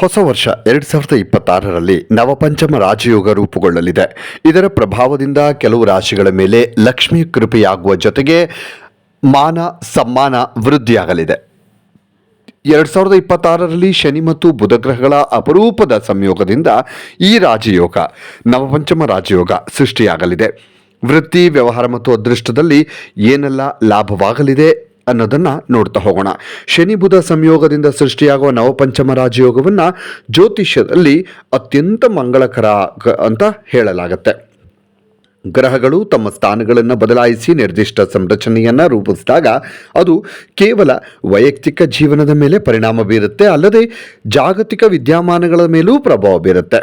ಹೊಸ ವರ್ಷ ಎರಡು ಸಾವಿರದ ಇಪ್ಪತ್ತಾರರಲ್ಲಿ ನವಪಂಚಮ ರಾಜಯೋಗ ರೂಪುಗೊಳ್ಳಲಿದೆ. ಇದರ ಪ್ರಭಾವದಿಂದ ಕೆಲವು ರಾಶಿಗಳ ಮೇಲೆ ಲಕ್ಷ್ಮಿ ಕೃಪೆಯಾಗುವ ಜೊತೆಗೆ ಮಾನ ಸಮ್ಮಾನ ವೃದ್ಧಿಯಾಗಲಿದೆ. ಎರಡು ಸಾವಿರದ ಇಪ್ಪತ್ತಾರರಲ್ಲಿ ಶನಿ ಮತ್ತು ಬುಧ ಗ್ರಹಗಳ ಅಪರೂಪದ ಸಂಯೋಗದಿಂದ ಈ ರಾಜಯೋಗ, ನವಪಂಚಮ ರಾಜಯೋಗ ಸೃಷ್ಟಿಯಾಗಲಿದೆ. ವೃತ್ತಿ, ವ್ಯವಹಾರ ಮತ್ತು ಅದೃಷ್ಟದಲ್ಲಿ ಏನೆಲ್ಲ ಲಾಭವಾಗಲಿದೆ? ಅನ್ನೋದನ್ನ ನೋಡ್ತಾ ಹೋಗೋಣ. ಶನಿ ಬುಧ ಸಂಯೋಗದಿಂದ ಸೃಷ್ಟಿಯಾಗುವ ನವಪಂಚಮ ರಾಜಯೋಗವನ್ನು ಜ್ಯೋತಿಷ್ಯದಲ್ಲಿ ಅತ್ಯಂತ ಮಂಗಳಕರ ಅಂತ ಹೇಳಲಾಗತ್ತೆ. ಗ್ರಹಗಳು ತಮ್ಮ ಸ್ಥಾನಗಳನ್ನು ಬದಲಾಯಿಸಿ ನಿರ್ದಿಷ್ಟ ಸಂರಚನೆಯನ್ನು ರೂಪಿಸಿದಾಗ ಅದು ಕೇವಲ ವೈಯಕ್ತಿಕ ಜೀವನದ ಮೇಲೆ ಪರಿಣಾಮ ಬೀರುತ್ತೆ, ಅಲ್ಲದೆ ಜಾಗತಿಕ ವಿದ್ಯಮಾನಗಳ ಮೇಲೂ ಪ್ರಭಾವ ಬೀರುತ್ತೆ.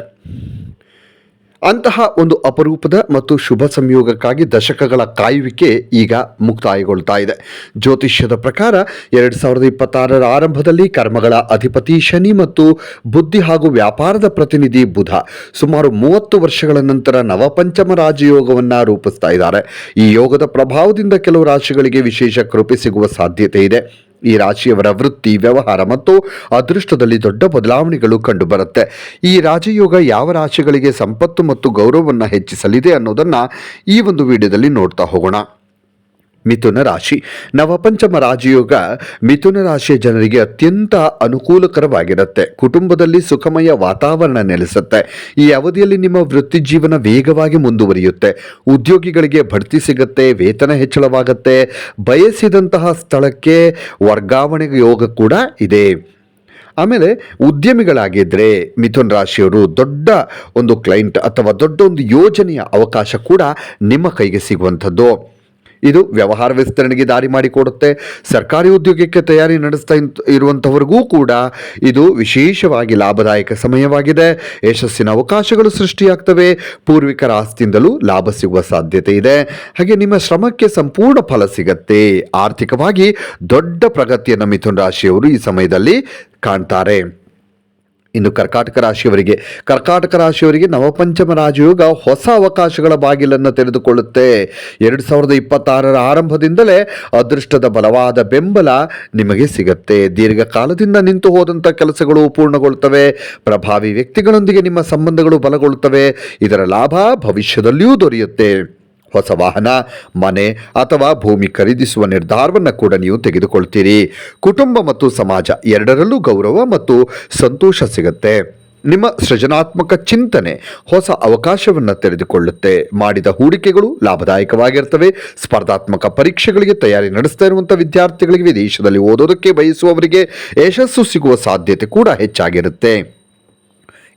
ಅಂತಹ ಒಂದು ಅಪರೂಪದ ಮತ್ತು ಶುಭ ಸಂಯೋಗಕ್ಕಾಗಿ ದಶಕಗಳ ಕಾಯುವಿಕೆ ಈಗ ಮುಕ್ತಾಯಗೊಳ್ತಾ ಇದೆ. ಜ್ಯೋತಿಷ್ಯದ ಪ್ರಕಾರ ಎರಡು ಸಾವಿರದ ಇಪ್ಪತ್ತಾರರ ಆರಂಭದಲ್ಲಿ ಕರ್ಮಗಳ ಅಧಿಪತಿ ಶನಿ ಮತ್ತು ಬುದ್ಧಿ ಹಾಗೂ ವ್ಯಾಪಾರದ ಪ್ರತಿನಿಧಿ ಬುಧ ಸುಮಾರು ಮೂವತ್ತು ವರ್ಷಗಳ ನಂತರ ನವಪಂಚಮ ರಾಜಯೋಗವನ್ನು ರೂಪಿಸ್ತಾ ಇದ್ದಾರೆ. ಈ ಯೋಗದ ಪ್ರಭಾವದಿಂದ ಕೆಲವು ರಾಶಿಗಳಿಗೆ ವಿಶೇಷ ಕೃಪೆ ಸಿಗುವ ಸಾಧ್ಯತೆ ಇದೆ. ಈ ರಾಶಿಯವರ ವೃತ್ತಿ, ವ್ಯವಹಾರ ಮತ್ತು ಅದೃಷ್ಟದಲ್ಲಿ ದೊಡ್ಡ ಬದಲಾವಣೆಗಳು ಕಂಡುಬರುತ್ತೆ. ಈ ರಾಜಯೋಗ ಯಾವ ರಾಶಿಗಳಿಗೆ ಸಂಪತ್ತು ಮತ್ತು ಗೌರವವನ್ನು ಹೆಚ್ಚಿಸಲಿದೆ ಅನ್ನೋದನ್ನು ಈ ಒಂದು ವಿಡಿಯೋದಲ್ಲಿ ನೋಡ್ತಾ ಹೋಗೋಣ. ಮಿಥುನ ರಾಶಿ. ನವಪಂಚಮ ರಾಜಯೋಗ ಮಿಥುನ ರಾಶಿಯ ಜನರಿಗೆ ಅತ್ಯಂತ ಅನುಕೂಲಕರವಾಗಿರುತ್ತೆ. ಕುಟುಂಬದಲ್ಲಿ ಸುಖಮಯ ವಾತಾವರಣ ನೆಲೆಸುತ್ತೆ. ಈ ಅವಧಿಯಲ್ಲಿ ನಿಮ್ಮ ವೃತ್ತಿ ಜೀವನ ವೇಗವಾಗಿ ಮುಂದುವರಿಯುತ್ತೆ. ಉದ್ಯೋಗಿಗಳಿಗೆ ಬಡ್ತಿ ಸಿಗುತ್ತೆ, ವೇತನ ಹೆಚ್ಚಳವಾಗುತ್ತೆ, ಬಯಸಿದಂತಹ ಸ್ಥಳಕ್ಕೆ ವರ್ಗಾವಣೆ ಯೋಗ ಕೂಡ ಇದೆ. ಆಮೇಲೆ ಉದ್ಯಮಿಗಳಾಗಿದ್ದರೆ ಮಿಥುನ್ ರಾಶಿಯವರು ದೊಡ್ಡ ಒಂದು ಕ್ಲೈಂಟ್ ಅಥವಾ ದೊಡ್ಡ ಒಂದು ಯೋಜನೆಯ ಅವಕಾಶ ಕೂಡ ನಿಮ್ಮ ಕೈಗೆ ಸಿಗುವಂಥದ್ದು. ಇದು ವ್ಯವಹಾರ ವಿಸ್ತರಣೆಗೆ ದಾರಿ ಮಾಡಿಕೊಡುತ್ತೆ. ಸರ್ಕಾರಿ ಉದ್ಯೋಗಕ್ಕೆ ತಯಾರಿ ನಡೆಸ್ತಾ ಇರುವಂಥವರಿಗೂ ಕೂಡ ಇದು ವಿಶೇಷವಾಗಿ ಲಾಭದಾಯಕ ಸಮಯವಾಗಿದೆ. ಯಶಸ್ಸಿನ ಅವಕಾಶಗಳು ಸೃಷ್ಟಿಯಾಗ್ತವೆ. ಪೂರ್ವಿಕರ ಆಸ್ತಿಯಿಂದಲೂ ಲಾಭ ಸಿಗುವ ಸಾಧ್ಯತೆ ಇದೆ. ಹಾಗೆ ನಿಮ್ಮ ಶ್ರಮಕ್ಕೆ ಸಂಪೂರ್ಣ ಫಲ ಸಿಗತ್ತೆ. ಆರ್ಥಿಕವಾಗಿ ದೊಡ್ಡ ಪ್ರಗತಿಯನ್ನು ಮಿಥುನ್ ರಾಶಿಯವರು ಈ ಸಮಯದಲ್ಲಿ ಕಾಣ್ತಾರೆ. ಇನ್ನು ಕರ್ಕಾಟಕ ರಾಶಿಯವರಿಗೆ. ಕರ್ಕಾಟಕ ರಾಶಿಯವರಿಗೆ ನವಪಂಚಮ ರಾಜಯೋಗ ಹೊಸ ಅವಕಾಶಗಳ ಬಾಗಿಲನ್ನು ತೆರೆದುಕೊಳ್ಳುತ್ತೆ. ಎರಡು ಸಾವಿರದ ಇಪ್ಪತ್ತಾರರ ಆರಂಭದಿಂದಲೇ ಅದೃಷ್ಟದ ಬಲವಾದ ಬೆಂಬಲ ನಿಮಗೆ ಸಿಗುತ್ತೆ. ದೀರ್ಘಕಾಲದಿಂದ ನಿಂತು ಹೋದಂಥ ಕೆಲಸಗಳು ಪೂರ್ಣಗೊಳ್ಳುತ್ತವೆ ಪ್ರಭಾವಿ ವ್ಯಕ್ತಿಗಳೊಂದಿಗೆ ನಿಮ್ಮ ಸಂಬಂಧಗಳು ಬಲಗೊಳ್ಳುತ್ತವೆ ಇದರ ಲಾಭ ಭವಿಷ್ಯದಲ್ಲಿಯೂ ದೊರೆಯುತ್ತೆ. ಹೊಸ ವಾಹನ, ಮನೆ ಅಥವಾ ಭೂಮಿ ಖರೀದಿಸುವ ನಿರ್ಧಾರವನ್ನು ಕೂಡ ನೀವು ತೆಗೆದುಕೊಳ್ತೀರಿ. ಕುಟುಂಬ ಮತ್ತು ಸಮಾಜ ಎರಡರಲ್ಲೂ ಗೌರವ ಮತ್ತು ಸಂತೋಷ ಸಿಗುತ್ತೆ. ನಿಮ್ಮ ಸೃಜನಾತ್ಮಕ ಚಿಂತನೆ ಹೊಸ ಅವಕಾಶವನ್ನು ತೆರೆದುಕೊಳ್ಳುತ್ತೆ. ಮಾಡಿದ ಹೂಡಿಕೆಗಳು ಲಾಭದಾಯಕವಾಗಿರ್ತವೆ. ಸ್ಪರ್ಧಾತ್ಮಕ ಪರೀಕ್ಷೆಗಳಿಗೆ ತಯಾರಿ ನಡೆಸ್ತಾ ಇರುವಂಥ ವಿದ್ಯಾರ್ಥಿಗಳಿಗೆ ವಿದೇಶದಲ್ಲಿ ಓದೋದಕ್ಕೆ ಬಯಸುವವರಿಗೆ ಯಶಸ್ಸು ಸಿಗುವ ಸಾಧ್ಯತೆ ಕೂಡ ಹೆಚ್ಚಾಗಿರುತ್ತೆ.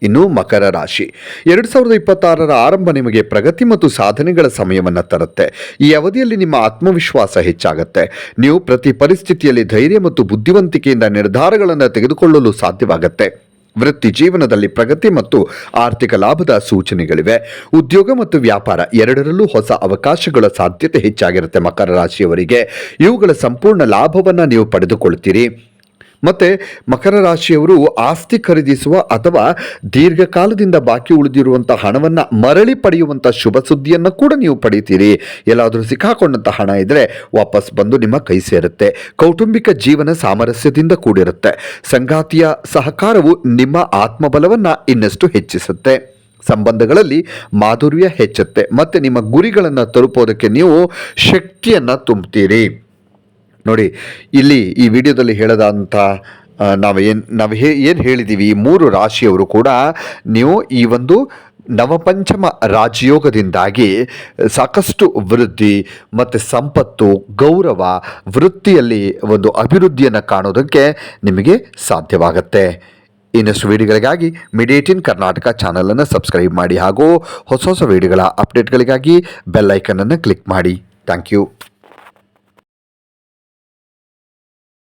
ಇನ್ನು ಮಕರ ರಾಶಿ. ಎರಡು ಸಾವಿರದ ಇಪ್ಪತ್ತಾರರ ಆರಂಭ ನಿಮಗೆ ಪ್ರಗತಿ ಮತ್ತು ಸಾಧನೆಗಳ ಸಮಯವನ್ನು ತರುತ್ತೆ. ಈ ಅವಧಿಯಲ್ಲಿ ನಿಮ್ಮ ಆತ್ಮವಿಶ್ವಾಸ ಹೆಚ್ಚಾಗುತ್ತೆ. ನೀವು ಪ್ರತಿ ಪರಿಸ್ಥಿತಿಯಲ್ಲಿ ಧೈರ್ಯ ಮತ್ತು ಬುದ್ಧಿವಂತಿಕೆಯಿಂದ ನಿರ್ಧಾರಗಳನ್ನು ತೆಗೆದುಕೊಳ್ಳಲು ಸಾಧ್ಯವಾಗುತ್ತೆ. ವೃತ್ತಿ ಜೀವನದಲ್ಲಿ ಪ್ರಗತಿ ಮತ್ತು ಆರ್ಥಿಕ ಲಾಭದ ಸೂಚನೆಗಳಿವೆ. ಉದ್ಯೋಗ ಮತ್ತು ವ್ಯಾಪಾರ ಎರಡರಲ್ಲೂ ಹೊಸ ಅವಕಾಶಗಳ ಸಾಧ್ಯತೆ ಹೆಚ್ಚಾಗಿರುತ್ತೆ ಮಕರ ರಾಶಿಯವರಿಗೆ. ಇವುಗಳ ಸಂಪೂರ್ಣ ಲಾಭವನ್ನು ನೀವು ಪಡೆದುಕೊಳ್ತೀರಿ. ಮತ್ತೆ ಮಕರ ರಾಶಿಯವರು ಆಸ್ತಿ ಖರೀದಿಸುವ ಅಥವಾ ದೀರ್ಘಕಾಲದಿಂದ ಬಾಕಿ ಉಳಿದಿರುವಂಥ ಹಣವನ್ನು ಮರಳಿ ಪಡೆಯುವಂಥ ಶುಭ ಸುದ್ದಿಯನ್ನು ಕೂಡ ನೀವು ಪಡೀತೀರಿ. ಎಲ್ಲಾದರೂ ಸಿಕ್ಕಾಕೊಂಡಂಥ ಹಣ ಇದ್ದರೆ ವಾಪಸ್ ಬಂದು ನಿಮ್ಮ ಕೈ ಸೇರುತ್ತೆ. ಕೌಟುಂಬಿಕ ಜೀವನ ಸಾಮರಸ್ಯದಿಂದ ಕೂಡಿರುತ್ತೆ. ಸಂಗಾತಿಯ ಸಹಕಾರವು ನಿಮ್ಮ ಆತ್ಮಬಲವನ್ನು ಇನ್ನಷ್ಟು ಹೆಚ್ಚಿಸುತ್ತೆ. ಸಂಬಂಧಗಳಲ್ಲಿ ಮಾಧುರ್ಯ ಹೆಚ್ಚುತ್ತೆ. ಮತ್ತು ನಿಮ್ಮ ಗುರಿಗಳನ್ನು ತಲುಪೋದಕ್ಕೆ ನೀವು ಶಕ್ತಿಯನ್ನು ತುಂಬುತ್ತೀರಿ ನೋಡಿ, ಇಲ್ಲಿ ಈ ವಿಡಿಯೋದಲ್ಲಿ ಹೇಳದಂಥ ನಾವು ಏನು, ನಾವು ಹೇ, ಏನು ಹೇಳಿದ್ದೀವಿ ಈ ಮೂರು ರಾಶಿಯವರು ಕೂಡ ನೀವು ಈ ಒಂದು ನವಪಂಚಮ ರಾಜಯೋಗದಿಂದಾಗಿ ಸಾಕಷ್ಟು ವೃದ್ಧಿ ಮತ್ತು ಸಂಪತ್ತು, ಗೌರವ, ವೃತ್ತಿಯಲ್ಲಿ ಒಂದು ಅಭಿವೃದ್ಧಿಯನ್ನು ಕಾಣೋದಕ್ಕೆ ನಿಮಗೆ ಸಾಧ್ಯವಾಗುತ್ತೆ. ಇನ್ನಷ್ಟು ವಿಡಿಯೋಗಳಿಗಾಗಿ ಮಿಡಿಯೇಟಿನ್ ಕರ್ನಾಟಕ ಚಾನಲನ್ನು ಸಬ್ಸ್ಕ್ರೈಬ್ ಮಾಡಿ ಹಾಗೂ ಹೊಸ ಹೊಸ ವಿಡಿಯೋಗಳ ಅಪ್ಡೇಟ್ಗಳಿಗಾಗಿ ಬೆಲ್ ಐಕನನ್ನು ಕ್ಲಿಕ್ ಮಾಡಿ. Thank you.